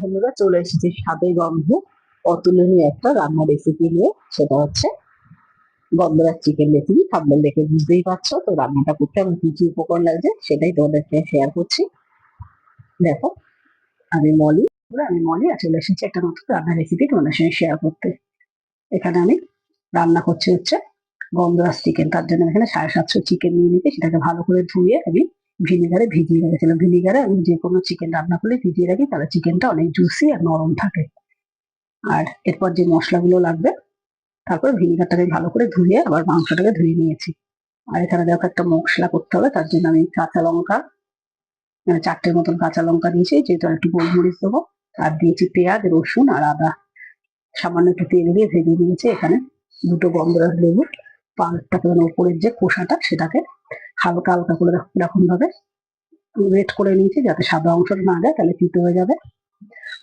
বন্ধুরা, চলে এসেছি স্বাদে গন্ধে। অতুলনীয় একটা রান্না রেসিপি নিয়ে, সেটা হচ্ছে গন্ধরাজ চিকেন রেসিপি থাম্বনেল দেখে বুঝতেই পারছ, তো রান্নাটা করতে আমার কি কি উপকরণ লাগছে, সেটাই তোমাদেরকে শেয়ার করছি। দেখো, আমি মলি আমি মলি, আর চলে এসেছি একটা নতুন রান্না রেসিপি তোমাদের সঙ্গে শেয়ার করতে। এখানে আমি রান্না করছি হচ্ছে গন্ধরাজ চিকেন তার জন্য এখানে সাড়ে সাতশো চিকেন নিয়ে নিতে সেটাকে ভালো করে ধুয়ে আমি ভিনিগারে ভিজিয়ে রেখেছিলাম। ভিনেগারে আমি যে কোনো চিকেন রান্না করলে ভিজিয়ে রাখি, তাহলে চিকেনটা অনেক জুসি আর নরম থাকে। আর এরপর যে মশলাগুলো লাগবে, তারপর ভিনেগারটাকে ভালো করে ধুয়ে আবার মাংসটাকে ধুয়ে নিয়েছি। আর এখানে দেখো একটা মশলা করতে হবে, তার জন্য আমি কাঁচা লঙ্কা চারটের মতন কাঁচা লঙ্কা নিয়েছি যেহেতু একটু গোলমরিচ দেবো আর দিয়েছি পেঁয়াজ, রসুন আর আদা। সামান্য একটু তেল দিয়ে ভেজে নিয়েছি এখানে দুটো গন্ধরাজ লেবু। পালটাকে মানে উপরের যে খোসাটা, সেটাকে হালকা হালকা করে এরকম ভাবে ওয়েট করে নিয়েছি যাতে সাদা অংশটা না যায়, তাহলে তিতো হয়ে যাবে।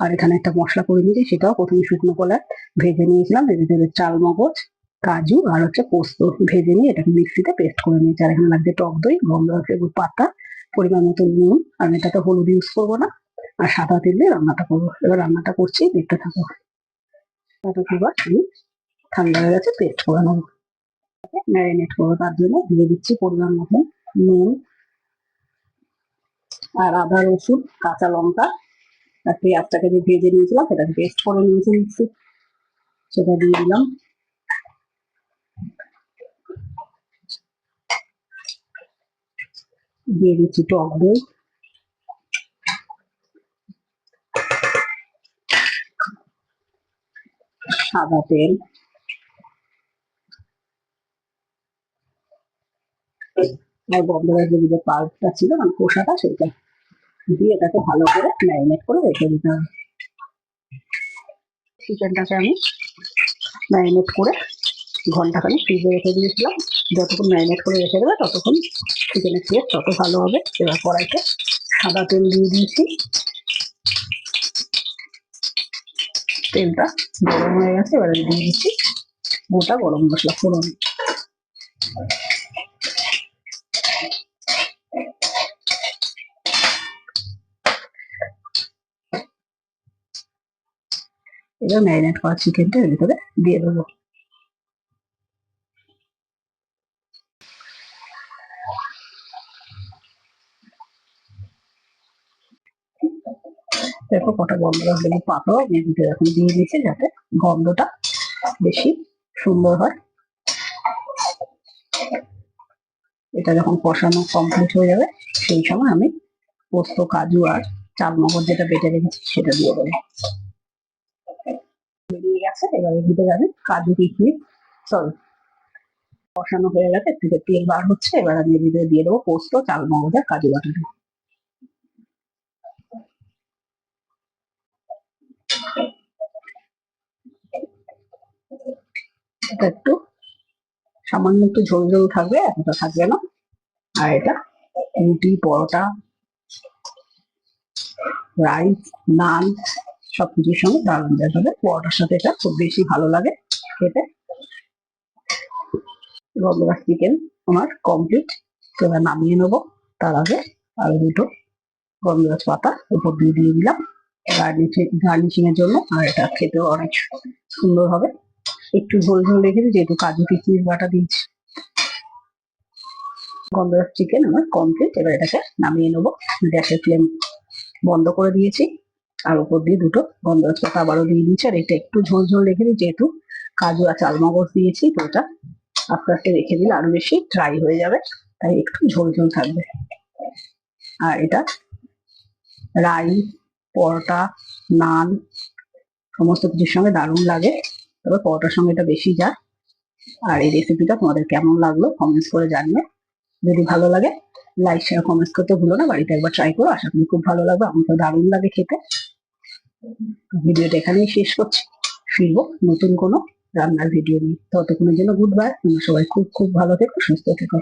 আর এখানে একটা মশলা করে নিয়েছি, সেটাও প্রথমে শুকনো কলা ভেজে নিয়েছিলাম। এর ভিতরে চাল, মগজ, কাজু আর হচ্ছে পোস্ত ভেজে নিয়ে এটাকে মিক্সিতে পেস্ট করে নিয়েছি। আর এখানে লাগছে টক দই গন্ধরাজ লেবুর পাতা, পরিমাণ মতো নুন। আর এটাতে হলুদ ইউজ করব না। আর সাদা তেল দিয়ে রান্নাটা করব। এবার রান্নাটা করছি, দেখতে থাকো। ঠান্ডা হয়ে গেছে পেস্ট করে নেব। ম্যারিনেট করব তার জন্য, দিয়ে দিচ্ছি পরিমাণ মতন। নুন আর আদা রসুন, কাঁচা লঙ্কা আর পেঁয়াজটাকে যে ভেজে নিয়েছিলাম সেটাকে পেস্ট করে নিয়েছি মিক্সি সেটা দিয়ে দিলাম। দিয়ে দিচ্ছি টক দই। সাদা তেল। আর লেবু যে পাল্পটা ছিল মানে খোসাটা, সেটা দিয়ে এটাকে ভালো করে ম্যারিনেট করে রেখে দিতে হবে। চিকেনটাকে আমি ম্যারিনেট করে ঘন্টাখানেক ফ্রিজে রেখে দিয়েছিলাম। যতক্ষণ ম্যারিনেট করে রেখে দেবে, ততক্ষণ চিকেনের টেস্ট তত ভালো হবে। এবার কড়াইতে সাদা তেল দিয়ে দিয়েছি। তেলটা গরম হয়ে গেছে, এবার দিয়ে দিচ্ছি গোটা গরম মশলা ফোড়ন। এবার ম্যারিনেট করা চিকেনটা এর ভিতরে দিয়ে দেবো। দেখো কটা গন্ধ আমি এর ভিতরে এখন দিয়ে দিয়েছি যাতে গন্ধটা বেশি সুন্দর হয়। এটা যখন কষানো কমপ্লিট হয়ে যাবে, সেই সময় আমি পোস্ত, কাজু আর চালমগজ যেটা বেটে রেখেছি, সেটা দিয়ে দেবো। বেরিয়ে গেছে, এবার ভিতরে আমি কাজু কিশমিশ সরি কষানো হয়ে গেছে, একটু তেল বার হচ্ছে, এবার আমি ভিতরে দিয়ে দেবো পোস্ত চালমগজ আর কাজু বাটাটা এটা একটু সামান্য একটু ঝোল ঝোল থাকবে, এতটা থাকবে না। আর এটা রুটি, পরোটা, রাইস, নান সব কিছুর সঙ্গে দারুণ যাবে পরোটার সাথে এটা খুব বেশি ভালো লাগে খেতে। গন্ধরাজ চিকেন আমার কমপ্লিট এবার নামিয়ে নেব। তার আগে আরও দুটো গন্ধরাজ পাতা উপর দিয়ে দিয়ে দিলাম। গার্নিশিং গার্নিশিং এর জন্য। আর এটা খেতেও অনেক সুন্দর হবে। একটু ঝোল ঝোল রেখেছি, যেহেতু কাজু কিশমিশ বাটা দিয়েছি। গন্ধরাজ চিকেন আমার কমপ্লিট এবার এটাকে নামিয়ে নেব। গ্যাসের ফ্লেম বন্ধ করে দিয়েছি। আর উপর দিয়ে দুটো গন্ধরাজ পাতা আবারও দিয়ে দিয়েছি, আর এটা একটু ঝোল ঝোল রেখেছি যেহেতু কাজু আর চালমগজ দিয়েছি, তো ওটা আস্তে আস্তে রেখে দিলে আরও বেশি ড্রাই হয়ে যাবে, তাই একটু ঝোল ঝোল থাকবে। আর এটা রাই, পরোটা, নান, সমস্ত কিছুর সঙ্গে দারুণ লাগে, তবে পরোটার সঙ্গে এটা বেশি যায়। আর এই রেসিপিটা তোমাদের কেমন লাগল কমেন্টস করে জানিও, যদি ভালো লাগে লাইক শেয়ার কমেন্টস করতে ভুলো না, বাড়িতে একবার ট্রাই করো, আশা করি খুব ভালো লাগবে আমার তো দারুণ লাগে খেতে। ভিডিওটা এখানেই শেষ করছি। ফিরবো নতুন কোনো রান্নার ভিডিও নিয়ে। ততক্ষণের জন্য গুড বাই তোমরা সবাই খুব খুব ভালো থেকো, সুস্থ থেকো।